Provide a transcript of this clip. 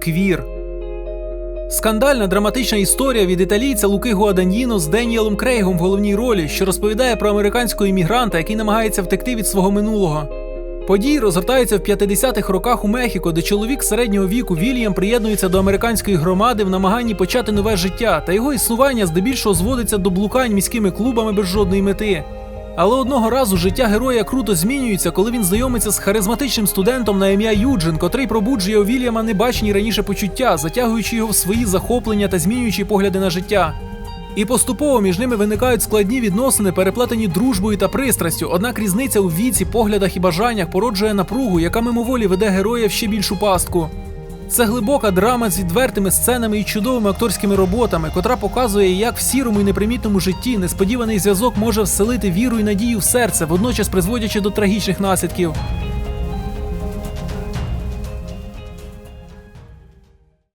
Квір. Скандальна драматична історія від італійця Луки Гуаданьїно з Деніелом Крейгом в головній ролі, що розповідає про американського іммігранта, який намагається втекти від свого минулого. Події розгортаються в 50-х роках у Мехіко, де чоловік середнього віку Вільям приєднується до американської громади в намаганні почати нове життя, та його існування здебільшого зводиться до блукань міськими клубами без жодної мети. Але одного разу життя героя круто змінюється, коли він знайомиться з харизматичним студентом на ім'я Юджин, котрий пробуджує у Вільяма небачені раніше почуття, затягуючи його в свої захоплення та змінюючи погляди на життя. І поступово між ними виникають складні відносини, переплетені дружбою та пристрастю. Однак різниця у віці, поглядах і бажаннях породжує напругу, яка мимоволі веде героя в ще більшу пастку. Це глибока драма з відвертими сценами і чудовими акторськими роботами, котра показує, як в сірому і непримітному житті несподіваний зв'язок може вселити віру і надію в серце, водночас призводячи до трагічних наслідків.